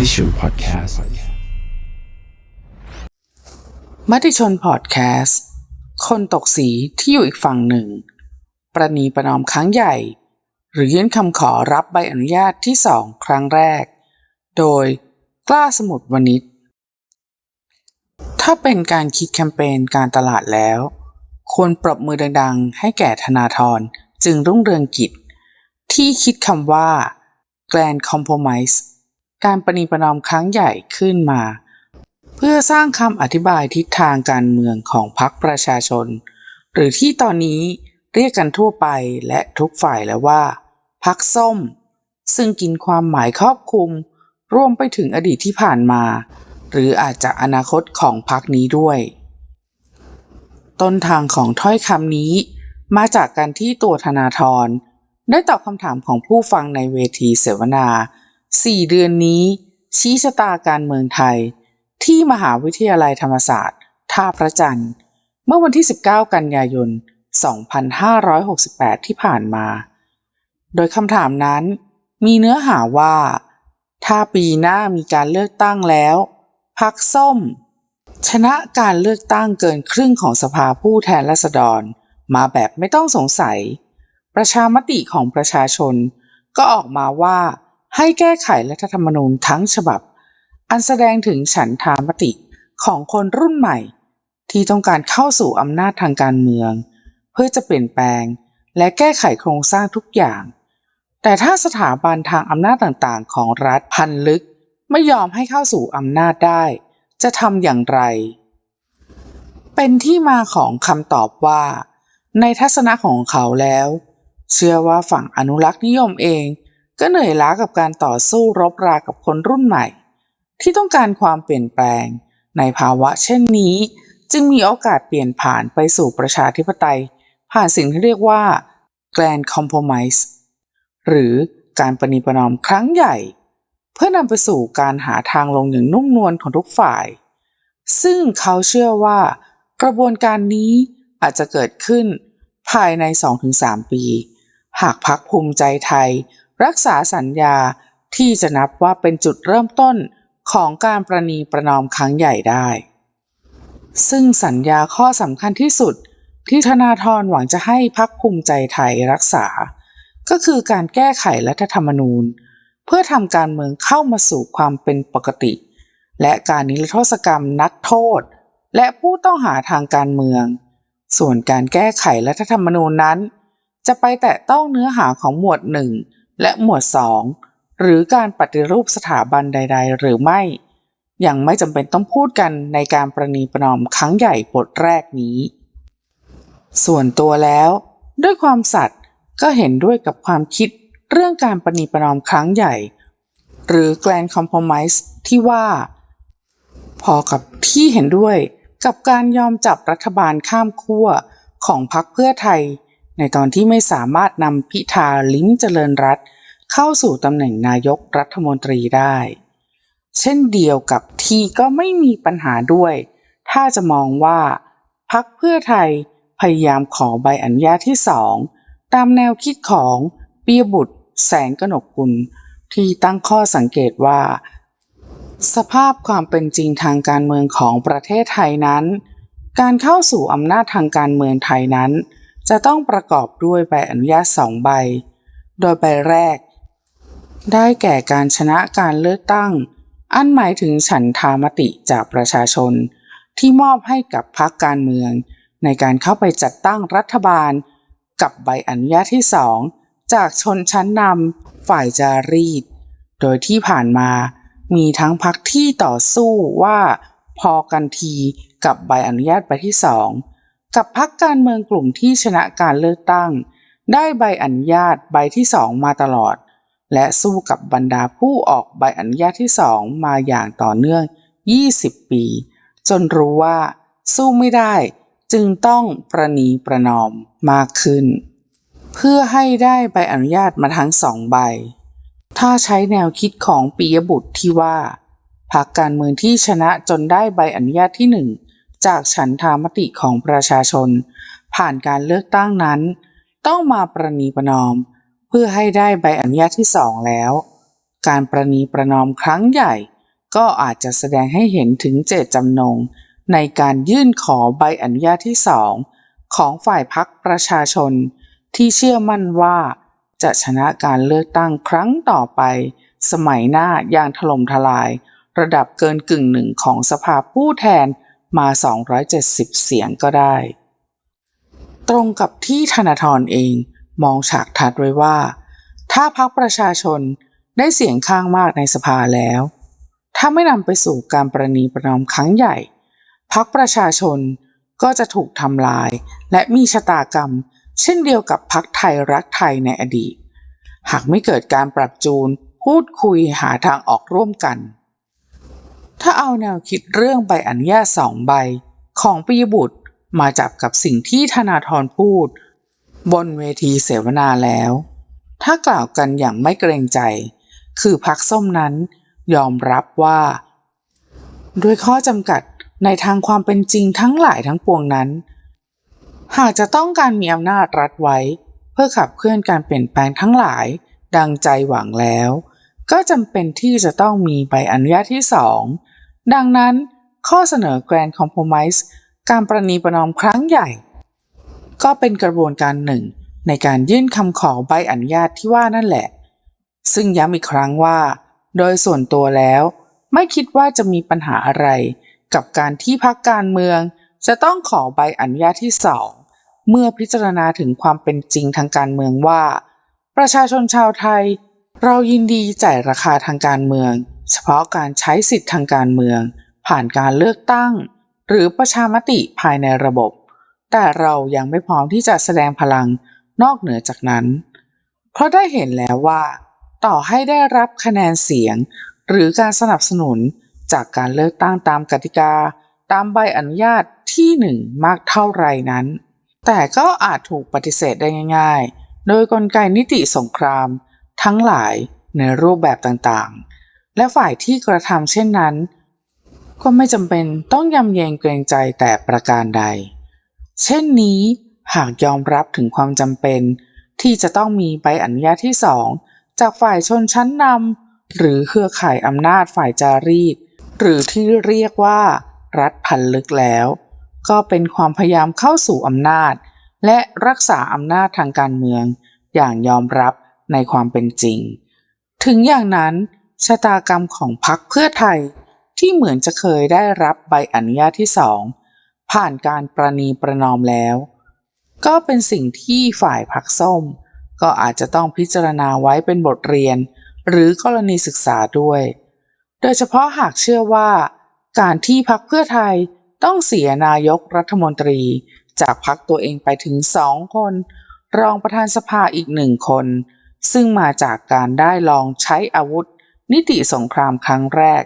มติชนพอดแคสต์มติชนพอดแคสต์คนตกสีที่อยู่อีกฝั่งหนึ่ง ประนีประนอมครั้งใหญ่ หรือยื่นคำขอรับใบอนุญาตที่สองครั้งแรก โดยกล้าสมุดวณิชถ้าเป็นการคิดแคมเปญการตลาดแล้ว ควรปรบมือดังๆ ให้แก่ธนาธรจึงรุ่งเรืองกิจ ที่คิดคำว่า Grand Compromise การประนีประนอมครั้งใหญ่ขึ้นมา เพื่อสร้างคำอธิบายทิศทางการเมืองของพรรคประชาชน หรือที่ตอนนี้เรียกกันทั่วไปและทุกฝ่ายแล้วว่าพรรคส้ม ซึ่งกินความหมายครอบคลุม รวมไปถึงอดีตที่ผ่านมา หรืออาจจะอนาคตของพรรคนี้ด้วย ต้นทางของถ้อยคำนี้ มาจากการที่ตัวธนาธรได้ตอบคำถามของผู้ฟังในเวทีเสวนา 4เดือนนี้ ชี้ชะตาการเมืองไทย ที่มหาวิทยาลัยธรรมศาสตร์ ท่าพระจันทร์ เมื่อวันที่ 19 กันยายน 2568 ที่ผ่านมา โดยคำถามนั้น มีเนื้อหาว่า ถ้าปีหน้ามีการเลือกตั้งแล้วพรรคส้ม ชนะการเลือกตั้งเกินครึ่งของสภาผู้แทนราษฎร มาแบบไม่ต้องสงสัย ประชามติของประชาชนก็ออกมาว่า ให้แก้ไขรัฐธรรมนูญทั้งฉบับ อันแสดงถึงฉันทามติของคนรุ่นใหม่ ที่ต้องการเข้าสู่อำนาจทางการเมือง เพื่อจะเปลี่ยนแปลง และแก้ไขโครงสร้างทุกอย่าง แต่ถ้าสถาบันทางอำนาจต่างๆ ของรัฐพันลึก ไม่ยอมให้เข้าสู่อำนาจได้ จะทำอย่างไร เป็นที่มาของคำตอบว่า ในทัศนะของเขาแล้ว เชื่อว่าฝั่งอนุรักษ์นิยมเอง ก็เหนื่อยล้ากับการต่อสู้รบรากับคนรุ่นใหม่ ที่ต้องการความเปลี่ยนแปลง ในภาวะเช่นนี้ จึงมีโอกาสเปลี่ยนผ่านไปสู่ประชาธิปไตย ผ่านสิ่งที่เรียกว่า Grand Compromise หรือการประนีประนอมครั้งใหญ่ เพื่อนำไปสู่การหาทางลงอย่างนุ่มนวลของทุกฝ่าย ซึ่งเขาเชื่อว่า กระบวนการนี้อาจจะเกิดขึ้นภายใน 2-3 ปี หากพักภูมิใจไทย รักษาสัญญาที่จะนับว่าเป็นจุดเริ่มต้นของการประนีประนอมครั้งใหญ่ได้ ซึ่งสัญญาข้อสำคัญที่สุดที่ธนาธรหวังจะให้พักภูมิใจไทยรักษา ก็คือการแก้ไขรัฐธรรมนูญ เพื่อทำการเมืองเข้ามาสู่ความเป็นปกติ และการนิรโทษกรรมนักโทษ และผู้ต้องหาทางการเมือง ส่วนการแก้ไขรัฐธรรมนูญนั้น จะไปแตะต้องเนื้อหาของหมวด1 และหมวด 2 หรือการปฏิรูปสถาบันใด ๆ หรือไม่ ยังไม่จำเป็นต้องพูดกันในการประนีประนอมครั้งใหญ่บทแรกนี้ ส่วนตัวแล้ว ด้วยความสัตย์ก็เห็นด้วยกับความคิดเรื่องการประนีประนอมครั้งใหญ่ หรือ Grand Compromise ที่ว่า พอกับที่เห็นด้วยกับการยอมจับรัฐบาลข้ามขั้วของพรรคเพื่อไทย ในตอนที่ไม่สามารถนำพิธาลิ้มเจริญรัตเข้าสู่ตำแหน่งนายกรัฐมนตรีได้ เช่นเดียวกับที่ก็ไม่มีปัญหาด้วย ถ้าจะมองว่าพรรคเพื่อไทยพยายามขอใบอนุญาตที่สองตามแนวคิดของเปียบุตร แสงกนกกุล ที่ตั้งข้อสังเกตว่า สภาพความเป็นจริงทางการเมืองของประเทศไทยนั้น การเข้าสู่อำนาจทางการเมืองไทยนั้น จะต้องประกอบด้วยใบอนุญาตสองใบ โดยใบแรก ได้แก่การชนะการเลือกตั้ง อันหมายถึงฉันทามติจากประชาชน ที่มอบให้กับพรรคการเมือง ในการเข้าไปจัดตั้งรัฐบาล กับใบอนุญาตที่สองจากชนชั้นนำฝ่ายจารีต โดยที่ผ่านมามีทั้งพรรคที่ต่อสู้ว่าพอกันทีกับใบอนุญาตใบที่สอง กับพรรคการเมืองกลุ่มที่ชนะการเลือกตั้ง ได้ใบอนุญาตใบที่สองมาตลอด และสู้กับบรรดาผู้ออกใบอนุญาตที่สองมาอย่างต่อเนื่อง 20 ปี จนรู้ว่า สู้ไม่ได้จึงต้องประนีประนอมมากขึ้น เพื่อให้ได้ใบอนุญาตมาทั้งสองใบ ถ้าใช้แนวคิดของปียบุตรที่ว่าพรรคการเมืองที่ชนะจนได้ใบอนุญาตที่หนึ่ง จากฉันทามติของประชาชน ผ่านการเลือกตั้งนั้น ต้องมาประนีประนอม เพื่อให้ได้ใบอนุญาตที่สองแล้ว การประนีประนอมครั้งใหญ่ ก็อาจจะแสดงให้เห็นถึงเจตจำนง ในการยื่นขอใบอนุญาตที่สองของฝ่ายพักประชาชน ที่เชื่อมั่นว่า จะชนะการเลือกตั้งครั้งต่อไป สมัยหน้าอย่างถล่มทลาย ระดับเกินกึ่งหนึ่งของสภาผู้แทน มา 270 เสียงก็ได้ ตรงกับที่ธนาธรเองมองฉากทัดไว้ว่า ถ้าพักประชาชนได้เสียงข้างมากในสภาแล้ว ถ้าไม่นำไปสู่การประนีประนอมครั้งใหญ่พักประชาชนก็จะถูกทำลาย และมีชะตากรรม เช่นเดียวกับพักไทยรักไทยในอดีต หากไม่เกิดการปรับจูน พูดคุยหาทางออกร่วมกัน ถ้าเอาแนวคิดเรื่องใบอนุญาตสองใบ ของปิยบุตรมาจับกับสิ่งที่ธนาธรพูด บนเวทีเสวนาแล้ว ถ้ากล่าวกันอย่างไม่เกรงใจ คือพักส้มนั้นยอมรับว่า ด้วยข้อจำกัดในทางความเป็นจริงทั้งหลายทั้งปวงนั้น หากจะต้องการมีอำนาจรัฐไว้ เพื่อขับเคลื่อนการเปลี่ยนแปลงทั้งหลาย ดังใจหวังแล้ว ก็จำเป็นที่จะต้องมีใบอนุญาตที่สองดังนั้นข้อเสนอ Grand Compromise การประนีประนอมครั้งใหญ่ ก็เป็นกระบวนการหนึ่ง ในการยื่นคำขอใบอนุญาตที่ว่านั่นแหละ ซึ่งย้ำอีกครั้งว่า โดยส่วนตัวแล้ว ไม่คิดว่าจะมีปัญหาอะไร กับการที่พักการเมือง จะต้องขอใบอนุญาตที่สองเมื่อพิจารณาถึงความเป็นจริงทางการเมืองว่า ประชาชนชาวไทย เรายินดีจ่ายราคาทางการเมือง เฉพาะการใช้สิทธิทางการเมือง ผ่านการเลือกตั้ง หรือประชามติภายในระบบ แต่เรายังไม่พร้อมที่จะแสดงพลังนอกเหนือจากนั้น เพราะได้เห็นแล้วว่า ต่อให้ได้รับคะแนนเสียง หรือการสนับสนุนจากการเลือกตั้งตามกติกา ตามใบอนุญาตที่หนึ่งมากเท่าไรนั้น แต่ก็อาจถูกปฏิเสธได้ง่าย ๆ โดยกลไกนิติสงคราม ทั้งหลายในรูปแบบต่างๆ และฝ่ายที่กระทำเช่นนั้น ก็ไม่จำเป็นต้องยำเยงเกรงใจแต่ประการใด เช่นนี้หากยอมรับถึงความจำเป็น ที่จะต้องมีใบอนุญาตที่สองจากฝ่ายชนชั้นนำหรือเครือข่ายอำนาจฝ่ายจารีต หรือที่เรียกว่า รัฐพันลึกแล้ว ก็เป็นความพยายามเข้าสู่อำนาจ และรักษาอำนาจทางการเมือง อย่างยอมรับ ในความเป็นจริง ถึงอย่างนั้นชะตากรรมของพรรคเพื่อไทยที่เหมือนจะเคยได้รับใบอนุญาตที่สองผ่านการประนีประนอมแล้ว ก็เป็นสิ่งที่ฝ่ายพรรคส้ม ก็อาจจะต้องพิจารณาไว้เป็นบทเรียน หรือกรณีศึกษาด้วย โดยเฉพาะหากเชื่อว่า การที่พรรคเพื่อไทยต้องเสียนายกรัฐมนตรี จากพรรคตัวเองไปถึงสองคน รองประธานสภาอีกหนึ่งคน ซึ่งมาจากการได้ลองใช้อาวุธ นิติสงครามครั้งแรก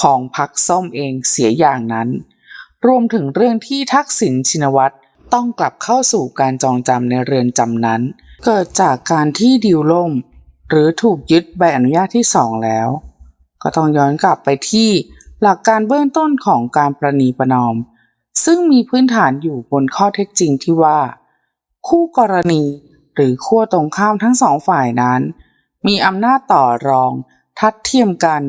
ของพรรคส้มเองเสียอย่างนั้น รวมถึงเรื่องที่ทักษิณชินวัตรต้องกลับเข้าสู่การจองจำในเรือนจำนั้น เกิดจากการที่ดิวล่ม หรือถูกยึดใบอนุญาตที่สองแล้ว ก็ต้องย้อนกลับไปที่หลักการเบื้องต้นของการประนีประนอม ซึ่งมีพื้นฐานอยู่บนข้อเท็จจริงที่ว่า คู่กรณี หรือขั้วตรงข้ามทั้งสองฝ่ายนั้น มีอำนาจต่อรอง ทัดเทียมกัน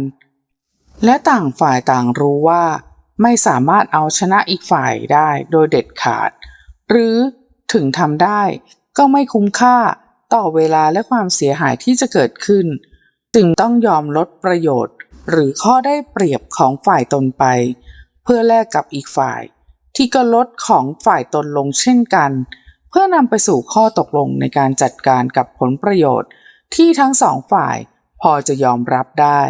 และต่างฝ่ายต่างรู้ว่า ไม่สามารถเอาชนะอีกฝ่ายได้โดยเด็ดขาด หรือถึงทำได้ก็ไม่คุ้มค่าต่อเวลาและความเสียหายที่จะเกิดขึ้น จึงต้องยอมลดประโยชน์ หรือข้อได้เปรียบของฝ่ายตนไป เพื่อแลกกับอีกฝ่าย ที่ก็ลดของฝ่ายตนลงเช่นกัน เพื่อนำไปสู่ข้อตกลงในการจัดการกับผลประโยชน์ที่ทั้งสองฝ่ายพอจะยอมรับได้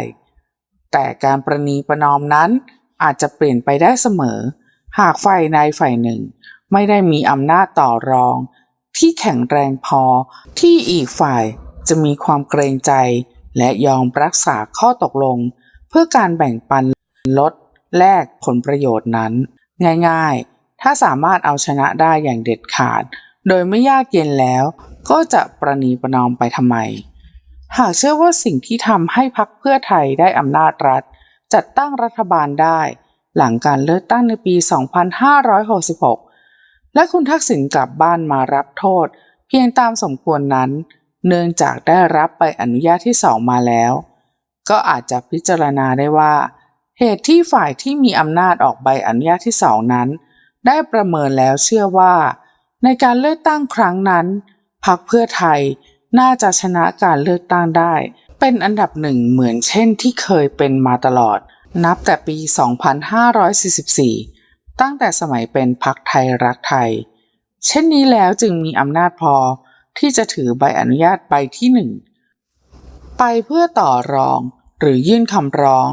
แต่การประนีประนอมนั้นอาจจะเปลี่ยนไปได้เสมอ หากฝ่ายใดฝ่ายหนึ่ง ไม่ได้มีอำนาจต่อรอง ที่แข็งแรงพอที่อีกฝ่ายจะมีความเกรงใจ และยอมรักษาข้อตกลง เพื่อการแบ่งปันลดแลกผลประโยชน์นั้น ง่าย ๆ ถ้าสามารถเอาชนะได้อย่างเด็ดขาด โดยไม่ยากเย็นแล้ว ก็จะประนีประนอมไปทำไม หากเชื่อว่าสิ่งที่ทำให้พรรคเพื่อไทยได้อำนาจรัฐ จัดตั้งรัฐบาลได้ หลังการเลือกตั้งในปี 2566 และคุณทักษิณกลับบ้านมารับโทษ เพียงตามสมควรนั้น เนื่องจากได้รับใบอนุญาตที่สองมาแล้ว ก็อาจจะพิจารณาได้ว่า เหตุที่ฝ่ายที่มีอำนาจออกใบอนุญาตที่สองนั้น ได้ประเมินแล้วเชื่อว่า ในการเลือกตั้งครั้งนั้นพรรคเพื่อไทยน่าจะชนะการเลือกตั้งได้ เป็นอันดับหนึ่งเหมือนเช่นที่เคยเป็นมาตลอด นับแต่ปี 2544 ตั้งแต่สมัยเป็นพรรคไทยรักไทย เช่นนี้แล้วจึงมีอำนาจพอที่จะถือใบอนุญาตใบที่หนึ่งไปเพื่อต่อรองหรือยื่นคำร้อง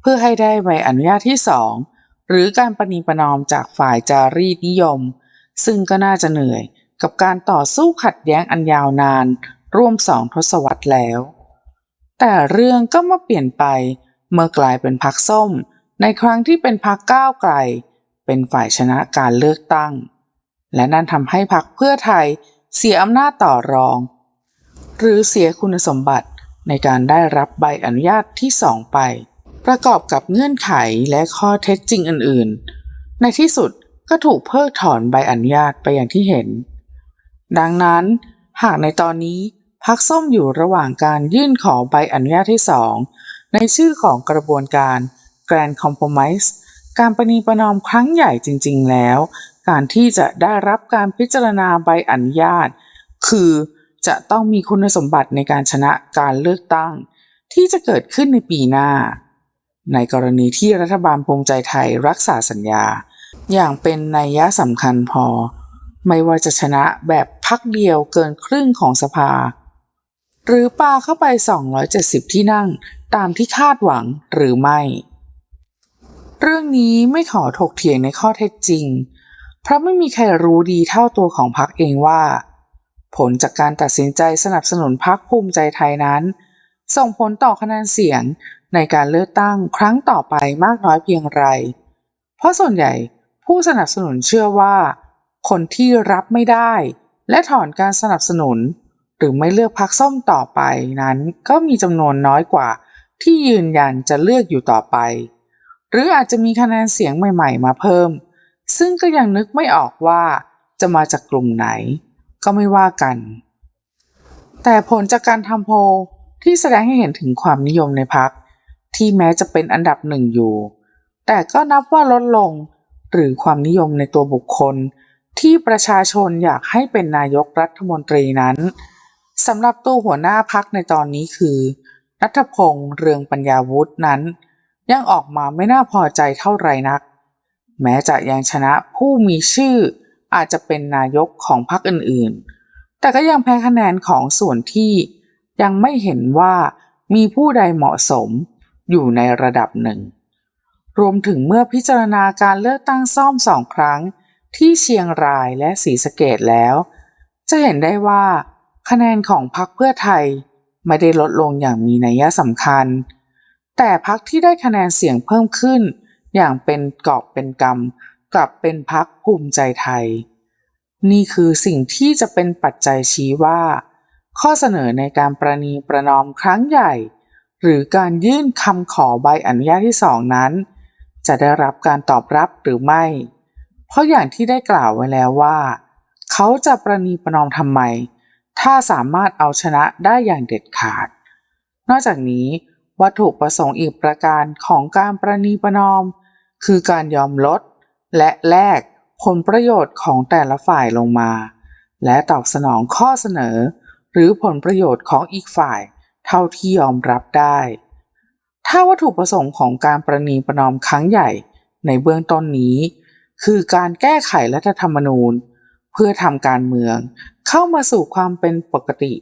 เพื่อให้ได้ใบอนุญาตที่สองหรือการประนีประนอมจากฝ่ายจารีตนิยม ซึ่งก็น่าจะเหนื่อยกับการต่อสู้ขัดแย้งอันยาวนาน ร่วมสองทศวรรษแล้ว แต่เรื่องก็มาเปลี่ยนไปเมื่อกลายเป็นพักส้ม ในครั้งที่เป็นพักก้าวไกล เป็นฝ่ายชนะการเลือกตั้ง และนั่นทำให้พักเพื่อไทยเสียอำนาจต่อรอง หรือเสียคุณสมบัติในการได้รับใบอนุญาตที่สองไป ประกอบกับเงื่อนไขและข้อเท็จจริงอื่น ๆ ในที่สุด ก็ถูกเพิกถอนใบอนุญาตไปอย่างที่เห็น ดังนั้น หากในตอนนี้พักส้มอยู่ระหว่างการยื่นขอใบอนุญาตที่สองในชื่อของกระบวนการ Grand Compromise การประนีประนอมครั้งใหญ่จริง ๆ แล้ว การที่จะได้รับการพิจารณาใบอนุญาต คือจะต้องมีคุณสมบัติในการชนะการเลือกตั้ง ที่จะเกิดขึ้นในปีหน้า ในกรณีที่รัฐบาลภูมิใจไทยรักษาสัญญา อย่างเป็นนัยยะสำคัญพอ ไม่ว่าจะชนะแบบพักเดียวเกินครึ่งของสภา หรือปาเข้าไป 270 ที่นั่งตามที่คาดหวังหรือไม่ เรื่องนี้ไม่ขอถกเถียงในข้อเท็จจริง เพราะไม่มีใครรู้ดีเท่าตัวของพรรคเองว่า ผลจากการตัดสินใจสนับสนุนพรรคภูมิใจไทยนั้น ส่งผลต่อคะแนนเสียงในการเลือกตั้งครั้งต่อไปมากน้อยเพียงไร เพราะส่วนใหญ่ ผู้สนับสนุนเชื่อว่า คนที่รับไม่ได้ และถอนการสนับสนุน หรือไม่เลือกพรรคส้มต่อไปนั้นก็มีจำนวนน้อยกว่า ที่ยืนยันจะเลือกอยู่ต่อไป หรืออาจจะมีคะแนนเสียงใหม่ ๆ มาเพิ่ม ซึ่งก็ยังนึกไม่ออกว่าจะมาจากกลุ่มไหน ก็ไม่ว่ากัน แต่ผลจากการทำโพลที่แสดงให้เห็นถึงความนิยมในพรรคที่แม้จะเป็นอันดับหนึ่งอยู่ แต่ก็นับว่าลดลง หรือความนิยมในตัวบุคคล ที่ประชาชนอยากให้เป็นนายกรัฐมนตรีนั้นสำหรับตัวหัวหน้าพักในตอนนี้คือนัทพงษ์เรืองปัญญาวุฒินั้น ยังออกมาไม่น่าพอใจเท่าไรนัก แม้จะยังชนะผู้มีชื่ออาจจะเป็นนายกของพรรคอื่นๆ แต่ก็ยังแพ้คะแนนของส่วนที่ยังไม่เห็นว่ามีผู้ใดเหมาะสมอยู่ในระดับหนึ่ง รวมถึงเมื่อพิจารณาการเลือกตั้งซ่อมสองครั้ง ที่เชียงรายและศรีสะเกดแล้ว จะเห็นได้ว่า คะแนนของพรรคเพื่อไทย ไม่ได้ลดลงอย่างมีนัยสำคัญ แต่พรรคที่ได้คะแนนเสียงเพิ่มขึ้น อย่างเป็นกอบเป็นกำกลับเป็นพรรคภูมิใจไทย นี่คือสิ่งที่จะเป็นปัจจัยชี้ว่า ข้อเสนอในการประนีประนอมครั้งใหญ่ หรือการยื่นคำขอใบอนุญาตที่สองนั้น จะได้รับการตอบรับหรือไม่ เพราะอย่างที่ได้กล่าวไว้แล้วว่า เขาจะประนีประนอมทำไม ถ้าสามารถเอาชนะได้อย่างเด็ดขาด นอกจากนี้วัตถุประสงค์อีกประการของการประนีประนอม คือการยอมลด และแลกผลประโยชน์ของแต่ละฝ่ายลงมา และตอบสนองข้อเสนอ หรือผลประโยชน์ของอีกฝ่าย เท่าที่ยอมรับได้ ถ้าวัตถุประสงค์ของการประนีประนอมครั้งใหญ่ในเบื้องต้นนี้ คือการแก้ไขรัฐธรรมนูญ เพื่อทำการเมืองเข้ามาสู่ความเป็นปกติ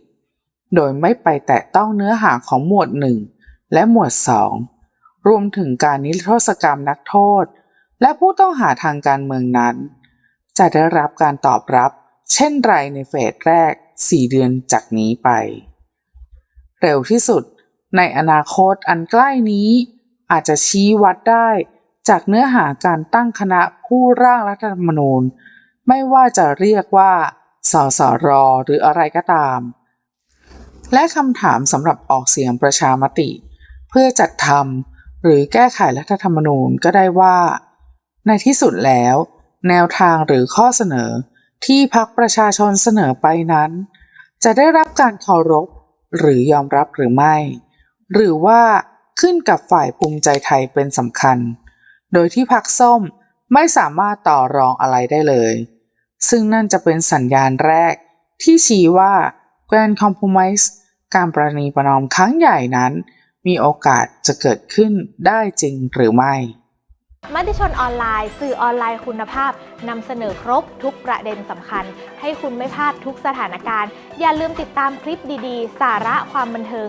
โดยไม่ไปแตะต้องเนื้อหาของหมวดหนึ่งและหมวดสองรวมถึงการนิรโทษกรรมนักโทษ และผู้ต้องหาทางการเมืองนั้น จะได้รับการตอบรับ เช่นไรในเฟสแรก 4 เดือนจากนี้ไป เร็วที่สุด ในอนาคตอันใกล้นี้ อาจจะชี้วัดได้ จากเนื้อหาการตั้งคณะผู้ร่างรัฐธรรมนูญ ไม่ว่าจะเรียกว่า สสร หรืออะไรก็ตาม และคำถามสำหรับออกเสียงประชามติ เพื่อจัดทำหรือแก้ไขรัฐธรรมนูญก็ได้ว่า ในที่สุดแล้ว แนวทางหรือข้อเสนอที่พักประชาชนเสนอไปนั้น จะได้รับการเคารพหรือยอมรับหรือไม่ หรือว่าขึ้นกับฝ่ายภูมิใจไทยเป็นสำคัญ โดยที่พักส้มไม่สามารถต่อรองอะไรได้เลย ซึ่งนั่นจะเป็นสัญญาณแรกที่ชี้ว่า Grand Compromise การประนีประนอมครั้งใหญ่นั้น มีโอกาสจะเกิดขึ้นได้จริงหรือไม่มติชนออนไลน์ สื่อออนไลน์คุณภาพนำเสนอครบทุกประเด็นสำคัญ ให้คุณไม่พลาดทุกสถานการณ์ อย่าลืมติดตามคลิปดีๆ สาระความบันเทิง